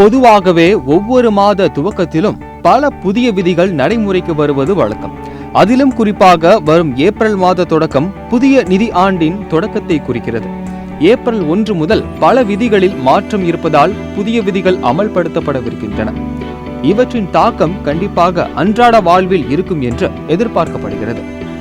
பொதுவாகவே ஒவ்வொரு மாத துவக்கத்திலும் பல புதிய விதிகள் நடைமுறைக்கு வருவது வழக்கம். அதிலும் குறிப்பாக வரும் ஏப்ரல் மாத தொடக்கம் புதிய நிதி ஆண்டின் தொடக்கத்தை குறிக்கிறது. ஏப்ரல் ஒன்று முதல் பல விதிகளில் மாற்றம் இருப்பதால் புதிய விதிகள் அமல்படுத்தப்படவிருக்கின்றன. இவற்றின் தாக்கம் கண்டிப்பாக அன்றாட வாழ்வில் இருக்கும் என்று எதிர்பார்க்கப்படுகிறது.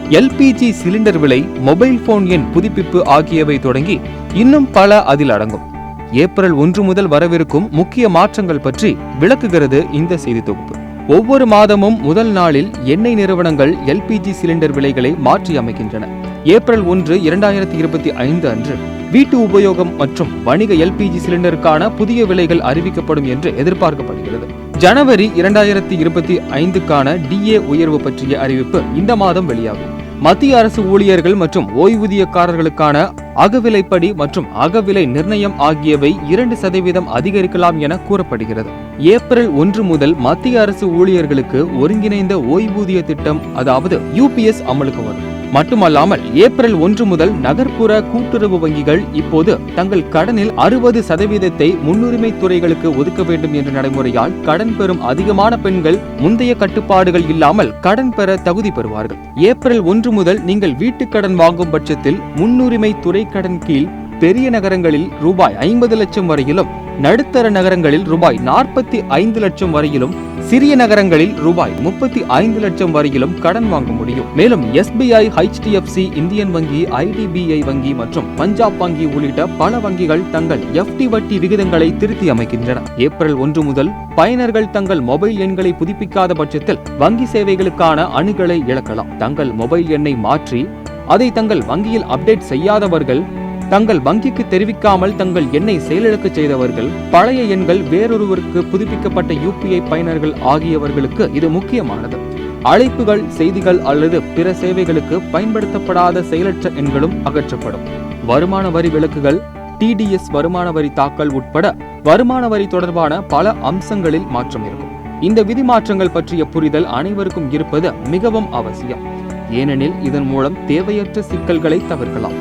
எல்பிஜி சிலிண்டர் விலை மொபைல் போன் எண் புதுப்பிப்பு ஆகியவை தொடங்கி இன்னும் பல அதில் அடங்கும். ஏப்ரல் ஒன்று முதல் வரவிருக்கும் முக்கிய மாற்றங்கள் பற்றி விளக்குகிறது இந்த செய்தி தொகுப்பு. ஒவ்வொரு மாதமும் முதல் நாளில் எண்ணெய் நிறுவனங்கள் எல்பிஜி சிலிண்டர் விலைகளை மாற்றி அமைக்கின்றன. ஏப்ரல் ஒன்று இரண்டாயிரத்தி இருபத்தி ஐந்து அன்று வீட்டு உபயோகம் மற்றும் வணிக எல்பிஜி சிலிண்டருக்கான புதிய விலைகள் அறிவிக்கப்படும் என்று எதிர்பார்க்கப்படுகிறது. ஜனவரி இரண்டாயிரத்தி இருபத்தி ஐந்துக்கான டிஏ உயர்வு பற்றிய அறிவிப்பு இந்த மாதம் வெளியாகும். மத்திய அரசு ஊழியர்கள் மற்றும் ஓய்வூதியக்காரர்களுக்கான அகவிலைப்படி மற்றும் அகவிலை நிர்ணயம் ஆகியவை இரண்டு சதவீதம் அதிகரிக்கலாம் என கூறப்படுகிறது. ஏப்ரல் ஒன்று முதல் மத்திய அரசு ஊழியர்களுக்கு ஒருங்கிணைந்த ஓய்வூதிய திட்டம் அதாவது யூபிஎஸ் அமலுக்கு வரும். மட்டுமல்லாமல் ஏப்ரல் ஒன்று முதல் நகர்ப்புற கூட்டுறவு வங்கிகள் இப்போது தங்கள் கடனில் அறுபது சதவீதத்தை முன்னுரிமை துறைகளுக்கு ஒதுக்க வேண்டும் என்ற நடைமுறையால் கடன் பெறும் அதிகமான பெண்கள் முந்தைய கட்டுப்பாடுகள் இல்லாமல் கடன் பெற தகுதி பெறுவார்கள். ஏப்ரல் ஒன்று முதல் நீங்கள் வீட்டுக் கடன் வாங்கும் பட்சத்தில் முன்னுரிமை துறை கடன் கீழ் பெரிய நகரங்களில் ரூபாய் ஐம்பது லட்சம் வரையிலும் நடுத்தர நகரங்களில் ரூபாய் நாற்பத்தி ஐந்து லட்சம் வரையிலும் சிறிய நகரங்களில் ரூபாய் முப்பத்தி ஐந்து லட்சம் வரையிலும் கடன் வாங்க முடியும். மேலும் எஸ்பிஐ ஹெச்டிஎஃப்சி இந்தியன் வங்கி ஐடிபிஐ வங்கி மற்றும் பஞ்சாப் வங்கி உள்ளிட்ட பல வங்கிகள் தங்கள் எஃப்டி வட்டி விகிதங்களை திருத்தி அமைக்கின்றன. ஏப்ரல் ஒன்று முதல் பயனர்கள் தங்கள் மொபைல் எண்களை புதுப்பிக்காத பட்சத்தில் வங்கி சேவைகளுக்கான அணுகலை இழக்கலாம். தங்கள் மொபைல் எண்ணை மாற்றி அதை தங்கள் வங்கியில் அப்டேட் செய்யாதவர்கள் தங்கள் வங்கிக்கு தெரிவிக்காமல் தங்கள் எண்ணை செயலிழக்க செய்தவர்கள் பழைய எண்கள் வேறொருவருக்கு புதுப்பிக்கப்பட்ட யூபிஐ பயனர்கள் ஆகியவர்களுக்கு இது முக்கியமானது. அழைப்புகள் செய்திகள் அல்லது பிற சேவைகளுக்கு பயன்படுத்தப்படாத செயலற்ற எண்களும் அகற்றப்படும். வருமான வரி விலக்குகள் டிடிஎஸ் வருமான வரி தாக்கல் உட்பட வருமான வரி தொடர்பான பல அம்சங்களில் மாற்றம் இருக்கும். இந்த விதி மாற்றங்கள் பற்றிய புரிதல் அனைவருக்கும் இருப்பது மிகவும் அவசியம். ஏனெனில் இதன் மூலம் தேவையற்ற சிக்கல்களை தவிர்க்கலாம்.